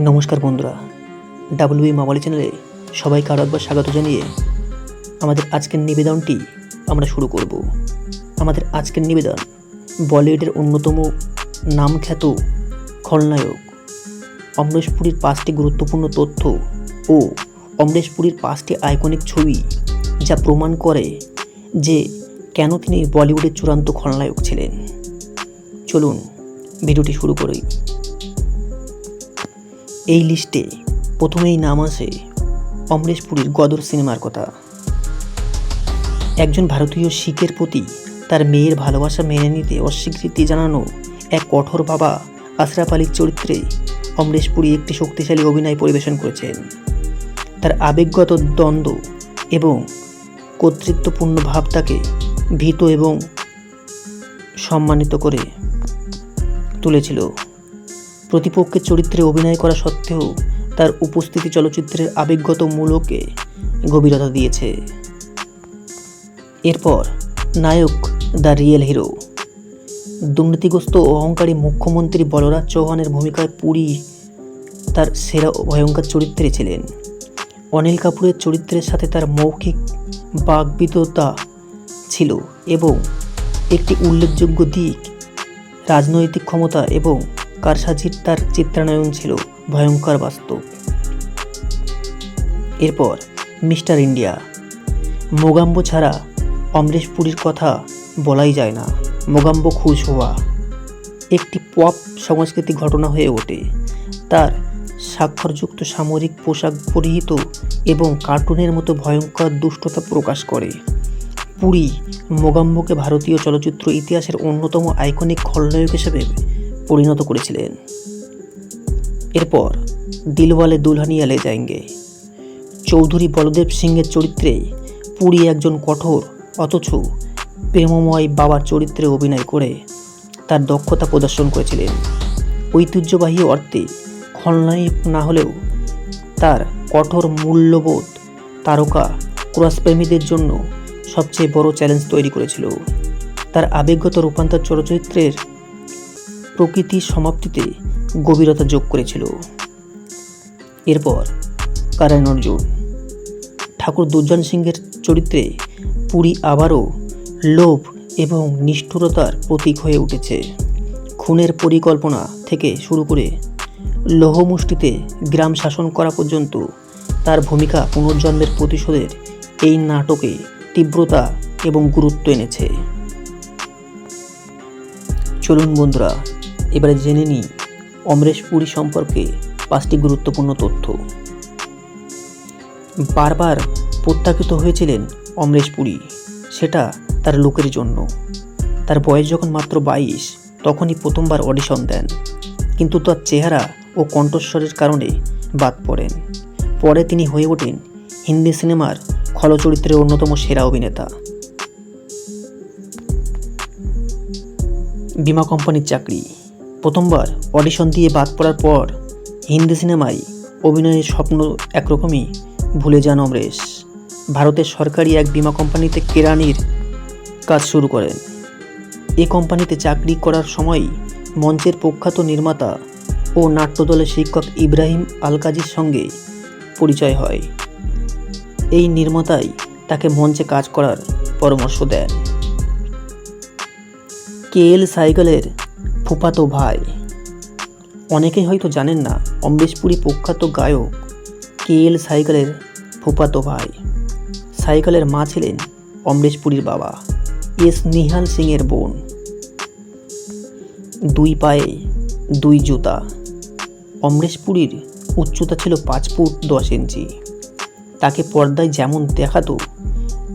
নমস্কার বন্ধুরা ডাব্লিউবি মাওয়ালি চ্যানেলে সবাইকে আরও একবার স্বাগত জানিয়ে আমাদের আজকের নিবেদনটি আমরা শুরু করব। আমাদের আজকের নিবেদন বলিউডের অন্যতম নামখ্যাত খলনায়ক অমরেশ পুরীর পাঁচটি গুরুত্বপূর্ণ তথ্য ও অমরেশ পুরীর পাঁচটি আইকনিক ছবি যা প্রমাণ করে যে কেন তিনি বলিউডের চূড়ান্ত খলনায়ক ছিলেন। চলুন, ভিডিওটি শুরু করি। এই লিস্টে প্রথমেই নাম আসে অমরেশ পুরীর গদর সিনেমার কথা। একজন ভারতীয় শিখের প্রতি তার মেয়ের ভালোবাসা মেনে নিতে অস্বীকৃতি জানানো এক কঠোর বাবা আশরাফ আলীর চরিত্রে অমরেশ পুরী একটি শক্তিশালী অভিনয় পরিবেশন করেছেন। তার আবেগগত দ্বন্দ্ব এবং কর্তৃত্বপূর্ণ ভাব তাকে ভীত এবং সম্মানিত করে তুলেছিল। প্রতিপক্ষের চরিত্রে অভিনয় করা সত্ত্বেও তার উপস্থিতি চলচ্চিত্রের আবেগগত মূলকে গভীরতা দিয়েছে। এরপর, নায়ক দ্য রিয়েল হিরো। দুর্নীতিগ্রস্ত অহংকারী মুখ্যমন্ত্রী বলরাজ চৌহানের ভূমিকায় পুরী তার সেরা ভয়ঙ্কর চরিত্রে ছিলেন। অনিল কাপুরের চরিত্রের সাথে তার মৌখিক বাগবিদতা ছিল এবং একটি উল্লেখযোগ্য দিক, রাজনৈতিক ক্ষমতা এবং কারসাজির তার চিত্রায়ন ছিল ভয়ঙ্কর বাস্তব এরপর মিস্টার ইন্ডিয়া। মোগাম্বো ছাড়া অমরেশ পুরীর কথা বলাই যায় না। মোগাম্বো খুশ হওয়া। একটি পপ সাংস্কৃতিক ঘটনা হয়ে ওঠে। তার স্বাক্ষরযুক্ত সামরিক পোশাক পরিহিত এবং কার্টুনের মতো ভয়ঙ্কর দুষ্টতা প্রকাশ করে। পুরী মোগাম্বোকে ভারতীয় চলচ্চিত্র ইতিহাসের অন্যতম আইকনিক খলনায়ক হিসেবে পরিণত করেছিলেন। এরপর দিলওয়ালে দুলহানিয়া লে যায়েঙ্গে। চৌধুরী বলদেব সিংয়ের চরিত্রে পুরী একজন কঠোর, অথচ প্রেমময় বাবার চরিত্রে অভিনয় করে তার দক্ষতা প্রদর্শন করেছিলেন। ঐতিহ্যবাহী অর্থে খলনায়ক না হলেও তার কঠোর মূল্যবোধ তারকা ক্রসপ্রেমীদের জন্য সবচেয়ে বড় চ্যালেঞ্জ তৈরি করেছিল। তার আবেগগত রূপান্তর চলচ্চিত্রের প্রকৃতির সমাপ্তিতে গভীরতা যোগ করেছিল। এরপর কারণ অর্জুন, ঠাকুর দুর্জন সিংহের চরিত্রে পুরী আবারও লোভ এবং নিষ্ঠুরতার প্রতীক হয়ে উঠেছে। খুনের পরিকল্পনা থেকে শুরু করে লোহমুষ্টিতে গ্রাম শাসন করা পর্যন্ত তার ভূমিকা পুনর্জন্মের প্রতিশোধের এই নাটকে তীব্রতা এবং গুরুত্ব এনেছে। চলুন বন্ধুরা এবারে জেনে নিই অমরেশ পুরী সম্পর্কে পাঁচটি গুরুত্বপূর্ণ তথ্য। বারবার প্রত্যাখ্যিত হয়েছিলেন অমরেশ পুরী, সেটা তার লোকের জন্য। তার বয়স যখন মাত্র বাইশ, তখনই প্রথমবার অডিশন দেন। কিন্তু তার চেহারা ও কণ্ঠস্বরের কারণে বাদ পড়েন। পরে তিনি হয়ে ওঠেন হিন্দি সিনেমার খলচরিত্রের অন্যতম সেরা অভিনেতা। বিমা কোম্পানির চাকরি। প্রথমবার অডিশন দিয়ে বাদ পড়ার পর হিন্দি সিনেমায় অভিনয়ের স্বপ্ন একরকমই ভুলে যান অমরেশ। ভারতের সরকারি এক বিমা কোম্পানিতে কেরানির কাজ শুরু করেন। এ কোম্পানিতে চাকরি করার সময় মঞ্চের প্রখ্যাত নির্মাতা ও নাট্যদলের শিক্ষক ইব্রাহিম আলকাজির সঙ্গে পরিচয় হয়। এই নির্মাতাই তাকে মঞ্চে কাজ করার পরামর্শ দেন। কে এল সাইকেলের ফুফাতো ভাই। অনেকেই হয়তো জানেন না অমরেশ পুরী প্রখ্যাত গায়ক কে এল সাইকেলের ফুপাতো ভাই। সাইকেলের মা ছিলেন অমরেশ পুরীর বাবা এস নিহাল সিংয়ের বোন। দুই পায়ে দুই জুতা। অমরেশ পুরীর উচ্চতা ছিল পাঁচ ফুট দশ ইঞ্চি। তাকে পর্দায় যেমন দেখাতো,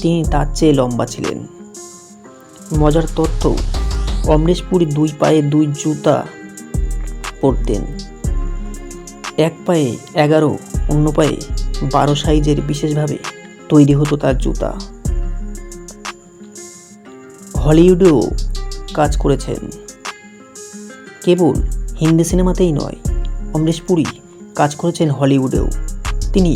তিনি তার চেয়ে লম্বা ছিলেন। মজার তথ্য অমরেশ পুরী দুই পায়ে দুই জুতা পরতেন। এক পায়ে এগারো, অন্য পায়ে বারো সাইজের বিশেষভাবে তৈরি হতো তার জুতা। হলিউডেও কাজ করেছেন। কেবল হিন্দি সিনেমাতেই নয় অমরেশ পুরী কাজ করেছেন হলিউডেও। তিনি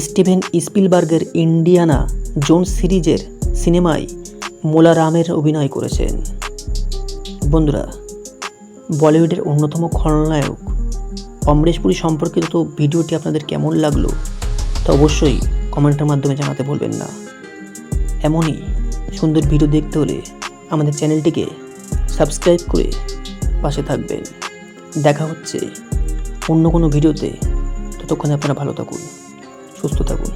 স্টিভেন স্পিলবার্গের ইন্ডিয়ানা জোন্স সিরিজের সিনেমায় মোলারামের অভিনয় করেছেন। বন্ধুরা, বলিউডের অন্যতম খলনায়ক অমরেশপুরি সম্পর্কিত তো ভিডিওটি আপনাদের কেমন লাগল তা অবশ্যই কমেন্টের মাধ্যমে জানাতে ভুলবেন না। এমনই সুন্দর ভিডিও দেখতে হলে আমাদের চ্যানেলটিকে সাবস্ক্রাইব করে পাশে থাকবেন। দেখা হচ্ছে অন্য কোনো ভিডিওতে। ততক্ষণে আপনারা ভালো থাকুন, সুস্থ থাকুন।